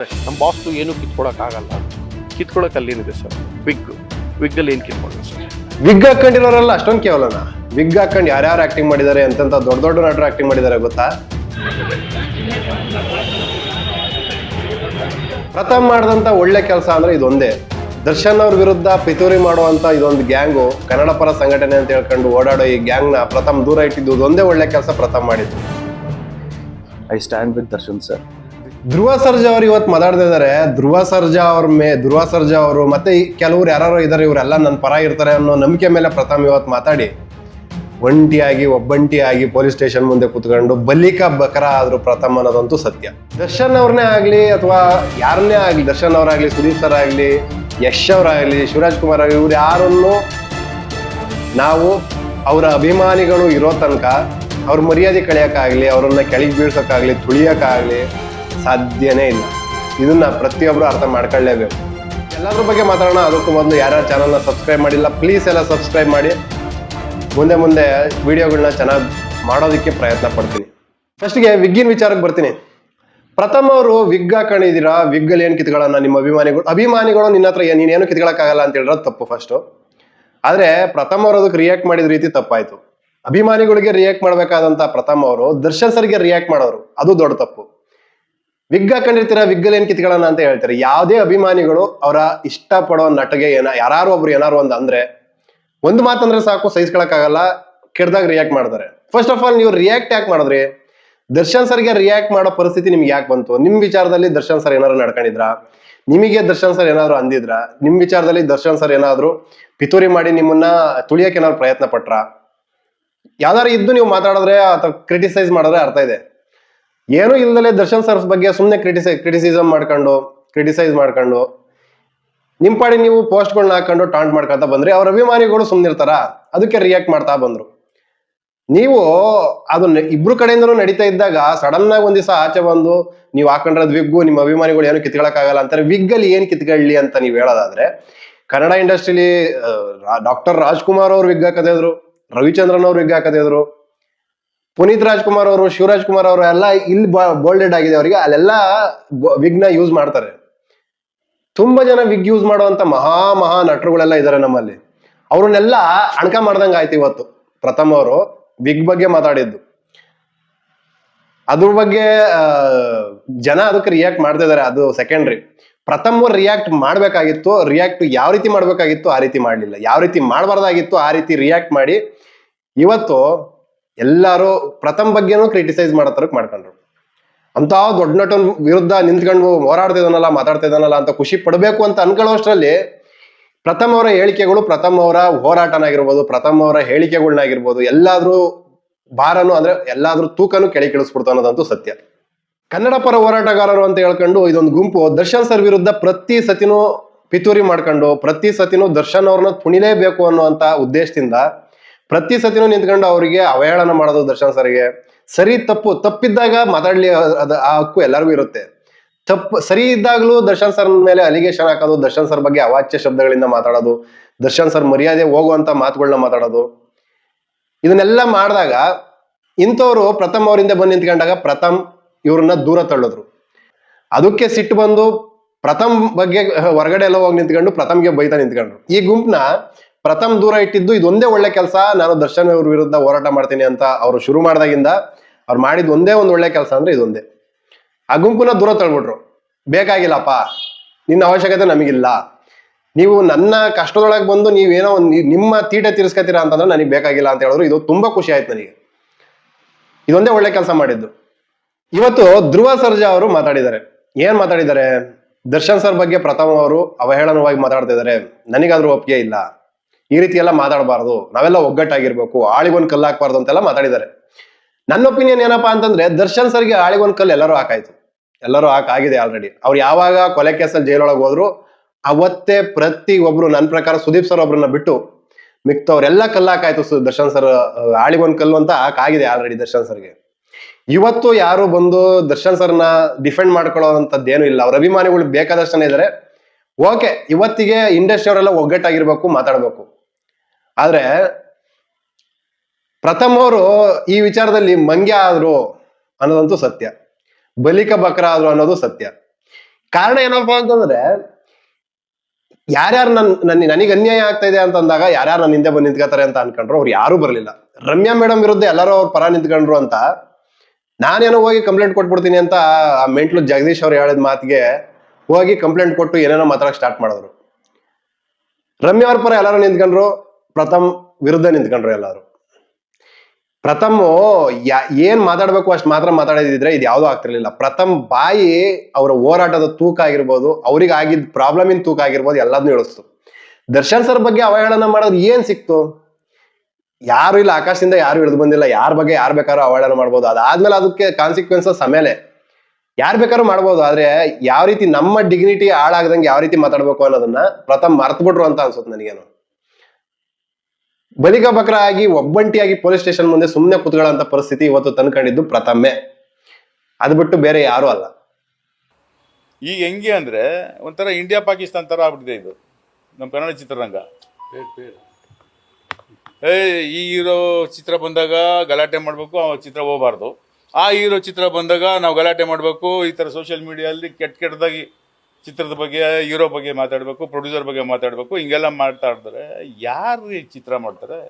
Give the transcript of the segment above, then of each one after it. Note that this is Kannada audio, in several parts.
ನಮ್ಮ ಬಾಸ್ ಏನು ಕಿತ್ಕೊಳಕ್ಕಾಗಲ್ಲ. ಕಿತ್ಕೊಳಕ್ ಅಲ್ಲೇನಿದೆ ಸರ್? ವಿಗ್ ವಿಗ್ಗಲ್ಲಿ ಏನು ಕಿತ್ಕೊಳ್ಳಿ ಸರ್? ವಿಗ್ ಹಾಕೊಂಡಿರೋರೆಲ್ಲ ಅಷ್ಟೊಂದು ಕೇವಲನ? ವಿಗ್ ಹಾಕೊಂಡು ಯಾರ್ಯಾರು ಆಕ್ಟಿಂಗ್ ಮಾಡಿದ್ದಾರೆ ಅಂತಂತ ದೊಡ್ಡ ದೊಡ್ಡ ನಟರು ಆಕ್ಟಿಂಗ್ ಮಾಡಿದ್ದಾರೆ ಗೊತ್ತಾ? ಪ್ರಥಮ್ ಮಾಡಿದಂತ ಒಳ್ಳೆ ಕೆಲಸ ಅಂದ್ರೆ ಇದೊಂದೇ. ದರ್ಶನ್ ಅವ್ರ ವಿರುದ್ಧ ಪಿತೂರಿ ಮಾಡುವಂತ ಇದೊಂದು ಗ್ಯಾಂಗು ಕನ್ನಡ ಪರ ಸಂಘಟನೆ ಅಂತ ಹೇಳ್ಕೊಂಡು ಓಡಾಡೋ ಈ ಗ್ಯಾಂಗ್ನ ಪ್ರಥಮ್ ದೂರ ಇಟ್ಟಿದ್ದು ಇದೊಂದೇ ಒಳ್ಳೆ ಕೆಲಸ ಪ್ರಥಮ್ ಮಾಡಿದ್ದು. I stand with Darshan sir. Dhruva Sarja ಅವರು ಇವತ್ತು ಮಾತಾಡ್ತಾ ಇದ್ದಾರೆ ಧ್ರುವ ಸರ್ಜಾ ಅವ್ರ ಮೇ, ಧ್ರುವ ಸರ್ಜಾ ಅವರು ಮತ್ತೆ ಕೆಲವರು ಯಾರು ಇದ್ದಾರೆ ಇವರೆಲ್ಲ ನನ್ನ ಪರ ಇರ್ತಾರೆ ಅನ್ನೋ ನಂಬಿಕೆ ಮೇಲೆ ಪ್ರಥಮ್ ಇವತ್ತು ಮಾತಾಡಿ. ಒಂಟಿಯಾಗಿ, ಒಬ್ಬಂಟಿಯಾಗಿ ಪೊಲೀಸ್ ಸ್ಟೇಷನ್ ಮುಂದೆ ಕುತ್ಕೊಂಡು ಬಲಿಕ ಬಕರ ಆದ್ರು ಪ್ರಥಮ್ ಅನ್ನೋದಂತೂ ಸತ್ಯ. ದರ್ಶನ್ ಅವ್ರನ್ನೇ ಆಗಲಿ ಅಥವಾ ಯಾರನ್ನೇ ಆಗಲಿ, ದರ್ಶನ್ ಅವರಾಗ್ಲಿ, ಸುದೀಪ್ ಸರ್ ಆಗ್ಲಿ, ಯಶ್ ಅವರಾಗ್ಲಿ, ಶಿವರಾಜ್ ಕುಮಾರ್ ಆಗಲಿ, ಇವ್ರು ಯಾರನ್ನು ನಾವು ಅವರ ಅಭಿಮಾನಿಗಳು ಇರೋ ತನಕ ಅವ್ರ ಮರ್ಯಾದೆ ಕಳಿಯೋಕ್ಕಾಗಲಿ ಅವ್ರನ್ನ ಕೆಳಗೆ ಬೀಳ್ಸೋಕ್ಕಾಗಲಿ ತುಳಿಯೋಕ್ಕಾಗಲಿ ಸಾಧ್ಯನೇ ಇಲ್ಲ. ಇದನ್ನ ಪ್ರತಿಯೊಬ್ಬರು ಅರ್ಥ ಮಾಡ್ಕೊಳ್ಳೇಬೇಕು. ಎಲ್ಲದ್ರ ಬಗ್ಗೆ ಮಾತಾಡೋಣ, ಅದಕ್ಕೂ ಮೊದಲು ಯಾರ್ಯಾರು ಚಾನಲ್ನ ಸಬ್ಸ್ಕ್ರೈಬ್ ಮಾಡಿಲ್ಲ ಪ್ಲೀಸ್ ಎಲ್ಲ ಸಬ್ಸ್ಕ್ರೈಬ್ ಮಾಡಿ. ಮುಂದೆ ಮುಂದೆ ವಿಡಿಯೋಗಳನ್ನ ಚೆನ್ನಾಗಿ ಮಾಡೋದಕ್ಕೆ ಪ್ರಯತ್ನ ಪಡ್ತೀನಿ. ಫಸ್ಟ್ಗೆ ವಿಗ್ಗಿನ ವಿಚಾರಕ್ಕೆ ಬರ್ತೀನಿ. ಪ್ರಥಮ ಅವರು, ವಿಗ್ ಹಾಕೊಂಡಿದ್ದೀರಾ? ವಿಗ್ಗಲ್ಲಿ ಏನು ಕಿತ್ಕೊಳ್ಳೋಣ? ನಿಮ್ಮ ಅಭಿಮಾನಿಗಳು ಅಭಿಮಾನಿಗಳು ನಿನ್ನ ಹತ್ರ ಏನ್- ನೀನೇನು ಕಿತ್ಕೊಳ್ಳೋಕ್ಕಾಗಲ್ಲ ಅಂತ ಹೇಳಿರೋದು ತಪ್ಪು ಫಸ್ಟು ಆದರೆ ಪ್ರಥಮ ಅವರು ಅದಕ್ಕೆ ರಿಯಾಕ್ಟ್ ಮಾಡಿದ ರೀತಿ ತಪ್ಪಾಯಿತು. ಅಭಿಮಾನಿಗಳಿಗೆ ರಿಯಾಕ್ಟ್ ಮಾಡಬೇಕಾದಂಥ ಪ್ರಥಮ ಅವರು, ದರ್ಶನ್ ಸರ್ಗೆ ರಿಯಾಕ್ಟ್ ಮಾಡೋರು. ಅದು ದೊಡ್ಡ ತಪ್ಪು. ವಿಗ್ ಹಾಕೊಂಡಿರ್ತೀರ ವಿಗ್ಗಲ್ ಏನ್ ಕಿತ್ಕೊಳ್ಳೋಣ ಅಂತ ಹೇಳ್ತಾರೆ. ಯಾವುದೇ ಅಭಿಮಾನಿಗಳು ಅವರ ಇಷ್ಟಪಡೋ ನಟಗೆ ಏನ ಯಾರು ಒಬ್ರು ಏನಾರು ಒಂದು ಅಂದ್ರೆ, ಒಂದು ಮಾತಂದ್ರೆ ಸಾಕು, ಸಹಿಸ್ಕೊಳಕ್ಕಾಗಲ್ಲ, ಕೆಡ್ದಾಗ ರಿಯಾಕ್ಟ್ ಮಾಡ್ತಾರೆ. ಫಸ್ಟ್ ಆಫ್ ಆಲ್ ನೀವು ರಿಯಾಕ್ಟ್ ಯಾಕೆ ಮಾಡಿದ್ರಿ? ದರ್ಶನ್ ಸರ್ಗೆ ರಿಯಾಕ್ಟ್ ಮಾಡೋ ಪರಿಸ್ಥಿತಿ ನಿಮ್ಗೆ ಯಾಕೆ ಬಂತು? ನಿಮ್ ವಿಚಾರದಲ್ಲಿ ದರ್ಶನ್ ಸರ್ ಏನಾದ್ರು ನಡ್ಕೊಂಡಿದ್ರಾ? ನಿಮಗೆ ದರ್ಶನ್ ಸರ್ ಏನಾದ್ರು ಅಂದಿದ್ರ? ನಿಮ್ ವಿಚಾರದಲ್ಲಿ ದರ್ಶನ್ ಸರ್ ಏನಾದ್ರು ಪಿತೂರಿ ಮಾಡಿ ನಿಮ್ಮನ್ನ ತುಳಿಯಕ್ಕೆ ಏನಾದ್ರು ಪ್ರಯತ್ನ ಪಟ್ರ? ಯಾವ್ದಾರು ಇದ್ದು ನೀವು ಮಾತಾಡಿದ್ರೆ ಅಥವಾ ಕ್ರಿಟಿಸೈಸ್ ಮಾಡಿದ್ರೆ ಅರ್ಥ ಇದೆ. ಏನೂ ಇಲ್ದಲೆ ದರ್ಶನ್ ಸರ್ಸ್ ಬಗ್ಗೆ ಸುಮ್ಮನೆ ಕ್ರಿಟಿಸೈ ಕ್ರಿಟಿಸಿಸಮ್ ಮಾಡ್ಕೊಂಡು ಕ್ರಿಟಿಸೈಸ್ ಮಾಡ್ಕೊಂಡು ನಿಮ್ಮ ಪಾಡಿ ನೀವು ಪೋಸ್ಟ್ಗಳನ್ನ ಹಾಕೊಂಡು ಟಾಂಟ್ ಮಾಡ್ಕೊಳ್ತಾ ಬಂದ್ರಿ, ಅವ್ರ ಅಭಿಮಾನಿಗಳು ಸುಮ್ಮನಿರ್ತಾರ ಅದಕ್ಕೆ ರಿಯಾಕ್ಟ್ ಮಾಡ್ತಾ ಬಂದ್ರು. ನೀವು ಅದು ಇಬ್ರು ಕಡೆಯಿಂದನೂ ನಡೀತಾ ಇದ್ದಾಗ ಸಡನ್ ಆಗಿ ಒಂದ್ ದಿವಸ ಆಚೆ ಬಂದು, ನೀವು ಹಾಕೊಂಡ್ರದ್ ವಿಗ್ಗು ನಿಮ್ಮ ಅಭಿಮಾನಿಗಳು ಏನು ಕಿತ್ಕೊಳಕ್ಕಾಗಲ್ಲ ಅಂತಾರೆ, ವಿಗ್ಗಲ್ಲಿ ಏನ್ ಕಿತ್ಕೊಳ್ಳಿ ಅಂತ ನೀವು ಹೇಳೋದಾದ್ರೆ, ಕನ್ನಡ ಇಂಡಸ್ಟ್ರಿಲಿ ಡಾಕ್ಟರ್ ರಾಜ್ಕುಮಾರ್ ಅವ್ರು ವಿಗ್ ಹಾಕದಿದ್ರು ರವಿಚಂದ್ರನ್ ಅವ್ರು ವಿಗ್ ಹಾಕದಿದ್ರು ಪುನೀತ್ ರಾಜ್ಕುಮಾರ್ ಅವರು, ಶಿವರಾಜ್ ಕುಮಾರ್ ಅವರು ಎಲ್ಲ ಇಲ್ಲಿ ಬೋಲ್ಡೆಡ್ ಆಗಿದೆ ಅವರಿಗೆ. ಅಲ್ಲೆಲ್ಲ ವಿಗ್ನ ಯೂಸ್ ಮಾಡ್ತಾರೆ. ತುಂಬಾ ಜನ ವಿಗ್ ಯೂಸ್ ಮಾಡುವಂತ ಮಹಾ ಮಹಾ ನಟರುಗಳೆಲ್ಲ ಇದಾರೆ ನಮ್ಮಲ್ಲಿ. ಅವ್ರನ್ನೆಲ್ಲ ಅಣಕ ಮಾಡ್ದಂಗ ಆಯ್ತು ಇವತ್ತು. ಪ್ರಥಮ ಅವರು ವಿಗ್ ಬಗ್ಗೆ ಮಾತಾಡಿದ್ದು. ಅದ್ರ ಬಗ್ಗೆ ಜನ ಅದಕ್ಕೆ ರಿಯಾಕ್ಟ್ ಮಾಡ್ತಾ ಇದಾರೆ. ಅದು ಸೆಕೆಂಡ್ರಿ ಪ್ರಥಮ ರಿಯಾಕ್ಟ್ ಮಾಡ್ಬೇಕಾಗಿತ್ತು. ರಿಯಾಕ್ಟ್ ಯಾವ ರೀತಿ ಮಾಡ್ಬೇಕಾಗಿತ್ತು ಆ ರೀತಿ ಮಾಡ್ಲಿಲ್ಲ. ಯಾವ ರೀತಿ ಮಾಡಬಾರ್ದಾಗಿತ್ತು ಆ ರೀತಿ ರಿಯಾಕ್ಟ್ ಮಾಡಿ ಇವತ್ತು ಎಲ್ಲಾರು ಪ್ರಥಮ್ ಬಗ್ಗೆನೂ ಕ್ರಿಟಿಸೈಸ್ ಮಾಡೋ ಮಾಡ್ಕೊಂಡ್ರು. ಅಂತ ದೊಡ್ಡ ನಟನ್ ವಿರುದ್ಧ ನಿಂತ್ಕೊಂಡು ಹೋರಾಡ್ತಿದ್ದಾನಲ್ಲ ಮಾತಾಡ್ತಿದ್ದಾನಲ್ಲ ಅಂತ ಖುಷಿ ಪಡಬೇಕು ಅಂತ ಅನ್ಕೊಳ್ಳೋಷ್ಟ್ರಲ್ಲಿ ಪ್ರಥಮ ಅವರ ಹೇಳಿಕೆಗಳು ಪ್ರಥಮ್ ಅವರ ಹೋರಾಟನಾಗಿರ್ಬೋದು, ಪ್ರಥಮ್ ಅವರ ಹೇಳಿಕೆಗಳನ್ನಾಗಿರ್ಬೋದು ಎಲ್ಲಾದ್ರೂ ಭಾರನು ಅಂದ್ರೆ ಎಲ್ಲಾದ್ರೂ ತೂಕನು ಕೆಳಗೆ ಇಳಿಸ್ಬಿಡ್ತು ಅನ್ನೋದಂತೂ ಸತ್ಯ. ಕನ್ನಡ ಪರ ಹೋರಾಟಗಾರರು ಅಂತ ಹೇಳ್ಕೊಂಡು ಇದೊಂದು ಗುಂಪು ದರ್ಶನ್ ಸರ್ ವಿರುದ್ಧ ಪ್ರತಿ ಸತಿನೂ ಪಿತೂರಿ ಮಾಡ್ಕೊಂಡು, ಪ್ರತಿ ಸತಿನೂ ದರ್ಶನ್ ಅವ್ರನ್ನ ತುಣಿಲೇಬೇಕು ಅನ್ನುವಂತ ಉದ್ದೇಶದಿಂದ ಪ್ರತಿ ಸತಿನೂ ನಿಂತ್ಕೊಂಡು ಅವರಿಗೆ ಅವಹೇಳನ ಮಾಡೋದು ದರ್ಶನ್ ಸರ್ಗೆ. ಸರಿ, ತಪ್ಪು, ತಪ್ಪಿದ್ದಾಗ ಮಾತಾಡ್ಲಿ, ಅದ, ಆ ಹಕ್ಕು ಎಲ್ಲರಿಗೂ ಇರುತ್ತೆ. ತಪ್ಪು, ಸರಿ ಇದ್ದಾಗಲೂ ದರ್ಶನ್ ಸರ್ ಮೇಲೆ ಅಲಿಗೇಷನ್ ಹಾಕೋದು, ದರ್ಶನ್ ಸರ್ ಬಗ್ಗೆ ಅವಾಚ್ಯ ಶಬ್ದಗಳಿಂದ ಮಾತಾಡೋದು, ದರ್ಶನ್ ಸರ್ ಮರ್ಯಾದೆ ಹೋಗುವಂತ ಮಾತುಗಳನ್ನ ಮಾತಾಡೋದು. ಇದನ್ನೆಲ್ಲ ಮಾಡಿದಾಗ ಇಂಥವ್ರು ಪ್ರಥಮ್ ಅವರಿಂದ ಬಂದು ನಿಂತ್ಕೊಂಡಾಗ ಪ್ರಥಮ್ ಇವ್ರನ್ನ ದೂರ ತಳ್ಳಿದ್ರು. ಅದಕ್ಕೆ ಸಿಟ್ಟು ಬಂದು ಪ್ರಥಮ್ ಬಗ್ಗೆ ಹೊರಗಡೆ ಎಲ್ಲ ಹೋಗಿ ನಿಂತ್ಕೊಂಡು ಪ್ರಥಮ್ಗೆ ಬೈತಾ ನಿಂತ್ಕೊಂಡ್ರು. ಈ ಗುಂಪ್ನ ಪ್ರಥಮ್ ದೂರ ಇಟ್ಟಿದ್ದು ಇದೊಂದೇ ಒಳ್ಳೆ ಕೆಲಸ. ನಾನು ದರ್ಶನ್ ಅವ್ರ ವಿರುದ್ಧ ಹೋರಾಟ ಮಾಡ್ತೀನಿ ಅಂತ ಅವರು ಶುರು ಮಾಡಿದಾಗಿಂದ ಅವ್ರು ಮಾಡಿದ ಒಂದೇ ಒಂದು ಒಳ್ಳೆ ಕೆಲಸ ಅಂದ್ರೆ ಇದೊಂದೇ. ಆ ಗುಂಪುನ ದೂರ ತಳ್ಬಿಟ್ರು. ಬೇಕಾಗಿಲ್ಲಪ್ಪ. ನಿನ್ನ ಅವಶ್ಯಕತೆ ನಮಗಿಲ್ಲ. ನೀವು ನನ್ನ ಕಷ್ಟದೊಳಗೆ ಬಂದು ನೀವೇನೋ ಒಂದು ನಿಮ್ಮ ತೀಟೆ ತೀರಿಸ್ಕೊತೀರಾ ಅಂತಂದ್ರೆ ನನಗೆ ಬೇಕಾಗಿಲ್ಲ ಅಂತ ಹೇಳಿದ್ರು. ಇದು ತುಂಬಾ ಖುಷಿ ಆಯ್ತು ನನಗೆ. ಇದೊಂದೇ ಒಳ್ಳೆ ಕೆಲಸ ಮಾಡಿದ್ದು. ಇವತ್ತು ಧ್ರುವ ಸರ್ಜಾ ಅವರು ಮಾತಾಡಿದ್ದಾರೆ. ಏನ್ ಮಾತಾಡಿದ್ದಾರೆ? ದರ್ಶನ್ ಸರ್ ಬಗ್ಗೆ ಪ್ರಥಮ ಅವರು ಅವಹೇಳನವಾಗಿ ಮಾತಾಡ್ತಿದ್ದಾರೆ. ನನಗಾದ್ರೂ ಒಪ್ಪಿಗೆ ಇಲ್ಲ. ಈ ರೀತಿ ಎಲ್ಲ ಮಾತಾಡಬಾರ್ದು. ನಾವೆಲ್ಲ ಒಗ್ಗಟ್ಟಾಗಿರ್ಬೇಕು. ಆಳಿಗೊಂದು ಕಲ್ಲು ಹಾಕ್ಬಾರ್ದು ಅಂತೆಲ್ಲ ಮಾತಾಡಿದ್ದಾರೆ. ನನ್ನ ಒಪಿನಿಯನ್ ಏನಪ್ಪಾ ಅಂತಂದ್ರೆ, ದರ್ಶನ್ ಸರ್ಗೆ ಆಳಿಗೊಂದು ಕಲ್ಲು ಎಲ್ಲರೂ ಹಾಕಾಯ್ತು. ಎಲ್ಲರೂ ಹಾಕಾಗಿದೆ ಆಲ್ರೆಡಿ ಅವ್ರು ಯಾವಾಗ ಕೊಲೆ ಕೇಸಲ್ಲಿ ಜೈಲೊಳಗೆ ಹೋದ್ರು, ಅವತ್ತೇ ಪ್ರತಿ ಒಬ್ರು ನನ್ನ ಪ್ರಕಾರ ಸುದೀಪ್ ಸರ್ ಒಬ್ರನ್ನ ಬಿಟ್ಟು, ಮಿಕ್ತವ್ರೆಲ್ಲ ಕಲ್ಲು ಹಾಕಾಯ್ತು ದರ್ಶನ್ ಸರ್ ಆಳಿಗೊಂದು ಕಲ್ಲು ಅಂತ ಹಾಕಾಗಿದೆ ಆಲ್ರೆಡಿ ದರ್ಶನ್ ಸರ್ಗೆ. ಇವತ್ತು ಯಾರು ಬಂದು ದರ್ಶನ್ ಸರ್ನ ಡಿಫೆಂಡ್ ಮಾಡ್ಕೊಳ್ಳೋದಂತದ್ದೇನು ಇಲ್ಲ. ಅವ್ರ ಅಭಿಮಾನಿಗಳು ಬೇಕಾದಷ್ಟು ಇದ್ದಾರೆ ಓಕೆ, ಇವತ್ತಿಗೆ ಇಂಡಸ್ಟ್ರಿ ಅವರೆಲ್ಲ ಒಗ್ಗಟ್ಟಾಗಿರ್ಬೇಕು, ಮಾತಾಡ್ಬೇಕು. ಆದ್ರೆ ಪ್ರಥಮ ಅವರು ಈ ವಿಚಾರದಲ್ಲಿ ಮಂಗ್ಯ ಆದ್ರು ಅನ್ನೋದಂತೂ ಸತ್ಯ, ಬಲಿಕ ಬಕ್ರ ಆದ್ರು ಅನ್ನೋದು ಸತ್ಯ. ಕಾರಣ ಏನಪ್ಪಾ ಅಂತಂದ್ರೆ, ಯಾರ್ಯಾರು ನನ್ ನನ್, ನನಗೆ ಅನ್ಯಾಯ ಆಗ್ತಾ ಇದೆ ಅಂತಂದಾಗ ಯಾರ್ಯಾರು ನನ್ನ ಹಿಂದೆ ಬಂದು ನಿಂತ್ಕೋತಾರೆ ಅಂತ ಅನ್ಕೊಂಡ್ರು, ಅವ್ರು ಯಾರು ಬರಲಿಲ್ಲ. ರಮ್ಯಾ ಮೇಡಮ್ ವಿರುದ್ಧ ಎಲ್ಲರೂ ಅವ್ರ ಪರ ನಿಂತ್ಕೊಂಡ್ರು ಅಂತ ನಾನೇನೋ ಹೋಗಿ ಕಂಪ್ಲೇಂಟ್ ಕೊಟ್ಬಿಡ್ತೀನಿ ಅಂತ ಆ ಮೆಂಟ್ಲು ಜಗದೀಶ್ ಅವ್ರು ಹೇಳಿದ ಮಾತಿಗೆ ಹೋಗಿ ಕಂಪ್ಲೇಂಟ್ ಕೊಟ್ಟು ಏನೇನೋ ಮಾತಾಡಕ್ ಸ್ಟಾರ್ಟ್ ಮಾಡಿದ್ರು. ರಮ್ಯಾ ಅವ್ರ ಪರ ಎಲ್ಲರೂ ನಿಂತ್ಕೊಂಡ್ರು ಪ್ರಥಮ್ ವಿರುದ್ಧ ನಿಂತ್ಕೊಂಡ್ರು ಎಲ್ಲರೂ. ಪ್ರಥಮ್ ಏನ್ ಮಾತಾಡ್ಬೇಕು ಅಷ್ಟು ಮಾತ್ರ ಮಾತಾಡಿದ್ರೆ ಇದು ಯಾವ್ದು ಆಗ್ತಿರ್ಲಿಲ್ಲ. ಪ್ರಥಮ್ ಬಾಯಿ ಅವರ ಹೋರಾಟದ ತೂಕ ಆಗಿರ್ಬೋದು, ಅವ್ರಿಗೆ ಆಗಿದ್ದ ಪ್ರಾಬ್ಲಮ್ ಇನ್ ತೂಕ ಆಗಿರ್ಬೋದು ಎಲ್ಲದನ್ನು ಇಳಿಸ್ತು. ದರ್ಶನ್ ಸರ್ ಬಗ್ಗೆ ಅವಹೇಳನ ಮಾಡೋದು ಏನ್ ಸಿಕ್ತು? ಯಾರು ಇಲ್ಲ, ಆಕಾಶದಿಂದ ಯಾರು ಇಳಿದು ಬಂದಿಲ್ಲ, ಯಾರ ಬಗ್ಗೆ ಯಾರು ಬೇಕಾದ್ರೂ ಅವಹೇಳನ ಮಾಡ್ಬೋದು. ಅದಾದ್ಮೇಲೆ ಅದಕ್ಕೆ ಕಾನ್ಸಿಕ್ವೆನ್ಸಸ್ ಆಮೇಲೆ ಯಾರು ಬೇಕಾದ್ರೂ ಮಾಡ್ಬೋದು, ಆದ್ರೆ ಯಾವ ರೀತಿ ನಮ್ಮ ಡಿಗ್ನಿಟಿ ಹಾಳಾಗದಂಗೆ ಯಾವ ರೀತಿ ಮಾತಾಡ್ಬೇಕು ಅನ್ನೋದನ್ನ ಪ್ರಥಮ್ ಮರ್ತ್ಬಿಟ್ರು ಅಂತ ಅನ್ಸುತ್ತೆ ನನಗೇನು. ಬಲಿಕ ಬಕ್ರ ಆಗಿ ಒಬ್ಬಂಟಿಯಾಗಿ ಪೊಲೀಸ್ ಸ್ಟೇಷನ್ ಮುಂದೆ ಸುಮ್ಮನೆ ಕುತ್ಕೊಳ್ಳೋಂಥ ಪರಿಸ್ಥಿತಿ ಇವತ್ತು ತಂದ್ಕೊಂಡಿದ್ದು ಪ್ರಥಮೆ. ಅದು ಬಿಟ್ಟು ಬೇರೆ ಯಾರು ಅಲ್ಲ. ಈಗ ಹೆಂಗೆ ಅಂದ್ರೆ ಒಂಥರ ಇಂಡಿಯಾ ಪಾಕಿಸ್ತಾನ್ ತರ ಆಗ್ಬಿಟ್ಟಿದೆ ಇದು. ನಮ್ಮ ಕನ್ನಡ ಚಿತ್ರರಂಗ. ಏ, ಈ ಹೀರೋ ಚಿತ್ರ ಬಂದಾಗ ಗಲಾಟೆ ಮಾಡಬೇಕು, ಆ ಚಿತ್ರ ಹೋಗ್ಬಾರ್ದು. ಆ ಹೀರೋ ಚಿತ್ರ ಬಂದಾಗ ನಾವು ಗಲಾಟೆ ಮಾಡಬೇಕು, ಈ ಥರ ಸೋಷಿಯಲ್ ಮೀಡಿಯಲ್ಲಿ ಕೆಟ್ಟ ಕೆಟ್ಟದಾಗಿ ಚಿತ್ರದ ಬಗ್ಗೆ, ಹೀರೋ ಬಗ್ಗೆ ಮಾತಾಡಬೇಕು ಪ್ರೊಡ್ಯೂಸರ್ ಬಗ್ಗೆ ಮಾತಾಡಬೇಕು, ಹಿಂಗೆಲ್ಲ ಮಾಡ್ತಾ ಯಾರು ಚಿತ್ರ ಮಾಡ್ತಾರೆ?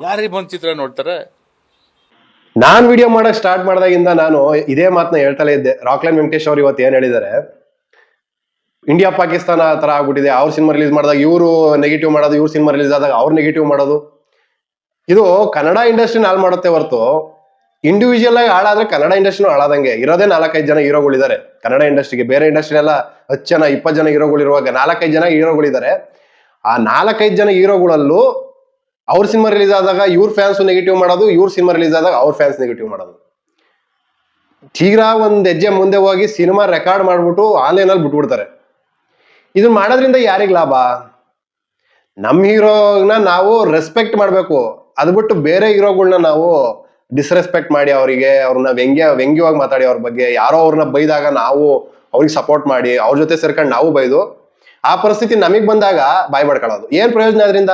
ಯಾರಿಗೆ ಬಂದು ಚಿತ್ರ ನೋಡ್ತಾರೆ? ನಾನು ವಿಡಿಯೋ ಮಾಡಕ್ ಸ್ಟಾರ್ಟ್ ಮಾಡಿದಾಗಿಂದ ನಾನು ಇದೇ ಮಾತನ್ನ ಹೇಳ್ತಲೇ ಇದ್ದೆ. ರಾಕ್ಲೈನ್ ವೆಂಕಟೇಶ್ ಅವರು ಇವತ್ತು ಏನ್ ಹೇಳಿದ್ದಾರೆ? ಇಂಡಿಯಾ ಪಾಕಿಸ್ತಾನ ತರ ಆಗ್ಬಿಟ್ಟಿದೆ. ಅವ್ರ ಸಿನಿಮಾ ರಿಲೀಸ್ ಮಾಡಿದಾಗ ಇವರು ನೆಗೆಟಿವ್ ಮಾಡೋದು, ಇವ್ರ ಸಿನಿಮಾ ರಿಲೀಸ್ ಆದಾಗ ಅವ್ರು ನೆಗೆಟಿವ್ ಮಾಡೋದು. ಇದು ಕನ್ನಡ ಇಂಡಸ್ಟ್ರಿನ ಹಾಳು ಮಾಡುತ್ತೆ ಹೊರತು ಇಂಡಿವಿಜುವಲ್ ಆಗಿ ಹಾಳಾದ್ರೆ ಕನ್ನಡ ಇಂಡಸ್ಟ್ರಿನೂ ಹಾಳಾದಂಗೆ. ಇರೋದೇ ನಾಲ್ಕೈದು ಜನ ಹೀರೋಗಳಿದ್ದಾರೆ ಕನ್ನಡ ಇಂಡಸ್ಟ್ರಿಗೆ ಬೇರೆ ಇಂಡಸ್ಟ್ರಿ ಎಲ್ಲ ಹತ್ತು ಜನ, ಇಪ್ಪತ್ತು ಜನ ಹೀರೋಗಳಿರುವಾಗ ನಾಲ್ಕೈದು ಜನ ಹೀರೋಗಳಿದ್ದಾರೆ. ಆ ನಾಲ್ಕೈದು ಜನ ಹೀರೋಗಳಲ್ಲೂ ಅವ್ರ ಸಿನಿಮಾ ರಿಲೀಸ್ ಆದಾಗ ಇವ್ರ ಫ್ಯಾನ್ಸ್ ನೆಗೆಟಿವ್ ಮಾಡೋದು, ಇವ್ರ ಸಿನಿಮಾ ರಿಲೀಸ್ ಆದಾಗ ಅವ್ರ ಫ್ಯಾನ್ಸ್ ನೆಗೆಟಿವ್ ಮಾಡೋದು. ತೀರಾ ಒಂದು ಹೆಜ್ಜೆ ಮುಂದೆ ಹೋಗಿ ಸಿನಿಮಾ ರೆಕಾರ್ಡ್ ಮಾಡಿಬಿಟ್ಟು ಆನ್ಲೈನ್ ಅಲ್ಲಿ ಬಿಟ್ಬಿಡ್ತಾರೆ. ಇದನ್ನ ಮಾಡೋದ್ರಿಂದ ಯಾರಿಗೆ ಲಾಭ? ನಮ್ಮ ಹೀರೋನ ನಾವು ರೆಸ್ಪೆಕ್ಟ್ ಮಾಡಬೇಕು. ಅದು ಬಿಟ್ಟು ಬೇರೆ ಹೀರೋಗಳನ್ನ ನಾವು ಡಿಸ್ರೆಸ್ಪೆಕ್ಟ್ ಮಾಡಿ ಅವರಿಗೆ, ಅವ್ರನ್ನ ವ್ಯಂಗ್ಯ, ವ್ಯಂಗ್ಯವಾಗಿ ಮಾತಾಡಿ ಅವ್ರ ಬಗ್ಗೆ. ಯಾರೋ ಅವ್ರನ್ನ ಬೈದಾಗ ನಾವು ಅವ್ರಿಗೆ ಸಪೋರ್ಟ್ ಮಾಡಿ, ಅವ್ರ ಜೊತೆ ಸೇರ್ಕೊಂಡು ನಾವು ಬೈದು, ಆ ಪರಿಸ್ಥಿತಿ ನಮಗ್ ಬಂದಾಗ ಬಾಯ್ ಮಾಡ್ಕೊಳ್ಳೋದು ಏನ್ ಪ್ರಯೋಜನ ಅದರಿಂದ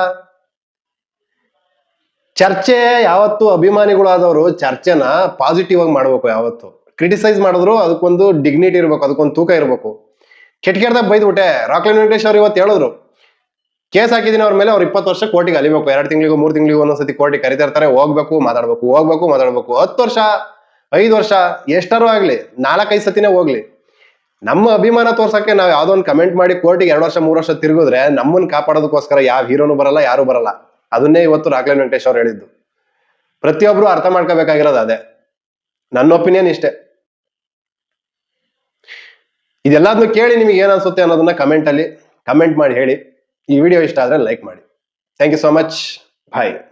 ಚರ್ಚೆ ಯಾವತ್ತು ಅಭಿಮಾನಿಗಳಾದವರು ಚರ್ಚೆನ ಪಾಸಿಟಿವ್ ಆಗಿ ಮಾಡ್ಬೇಕು ಯಾವತ್ತು. ಕ್ರಿಟಿಸೈಸ್ ಮಾಡಿದ್ರು ಅದಕ್ಕೊಂದು ಡಿಗ್ನಿಟಿ ಇರ್ಬೇಕು, ಅದಕ್ಕೊಂದು ತೂಕ ಇರಬೇಕು. ಕೆಟ್ಟ ಕೆಟ್ಟದಾಗ ಬೈದ್ಬಿಟ್ಟೆ, ರಾಕ್ಲೈನ್ ವೆಂಕಟೇಶ್ ಅವ್ರು ಇವತ್ತು ಹೇಳಿದ್ರು. ಕೇಸ್ ಹಾಕಿದೀನಿ ಅವ್ರ ಮೇಲೆ ಅವ್ರು ಇಪ್ಪತ್ತು ವರ್ಷ ಕೋರ್ಟಿಗೆ ಅಲಿಬೇಕು, ಎರಡು ತಿಂಗಳಿಗೂ ಮೂರು ತಿಂಗಳಿಗೂ ಒಂದೊಂದ್ಸತಿ ಕೋರ್ಟಿಗೆ ಕರಿತಾ ಇರ್ತಾರೆ, ಹೋಗ್ಬೇಕು, ಮಾತಾಡ್ಬೇಕು ಹೋಗ್ಬೇಕು, ಮಾತಾಡ್ಬೇಕು. ಹತ್ತು ವರ್ಷ, ಐದು ವರ್ಷ, ಎಷ್ಟಾರು ಆಗ್ಲಿ, ನಾಲ್ಕೈದು ಸತಿನೇ ಹೋಗ್ಲಿ. ನಮ್ಮ ಅಭಿಮಾನ ತೋರ್ಸಕ್ಕೆ ನಾವು ಯಾವ್ದೋ ಒಂದು ಕಮೆಂಟ್ ಮಾಡಿ ಕೋರ್ಟಿಗೆ ಎರಡು ವರ್ಷ, ಮೂರು ವರ್ಷ ತಿರುಗಿದ್ರೆ ನಮ್ಮನ್ನು ಕಾಪಾಡೋದಕ್ಕೋಸ್ಕರ ಯಾವ ಹೀರೋನು ಬರಲ್ಲ, ಯಾರು ಬರಲ್ಲ. ಅದನ್ನೇ ಇವತ್ತು ರಾಕ್ಲೈನ್ ವೆಂಕಟೇಶ್ ಅವ್ರು ಹೇಳಿದ್ದು. ಪ್ರತಿಯೊಬ್ರು ಅರ್ಥ ಮಾಡ್ಕೋಬೇಕಾಗಿರೋದು ಅದೇ. ನನ್ನ ಒಪಿನಿಯನ್ ಇಷ್ಟೇ. ಇದೆಲ್ಲದನ್ನು ಕೇಳಿ ನಿಮಗೆ ಏನ್ ಅನ್ಸುತ್ತೆ ಅನ್ನೋದನ್ನ ಕಮೆಂಟ್ ಅಲ್ಲಿ ಕಮೆಂಟ್ ಮಾಡಿ ಹೇಳಿ. ಈ ವಿಡಿಯೋ ಇಷ್ಟ ಆದ್ರೆ ಲೈಕ್ ಮಾಡಿ. Thank you so much bye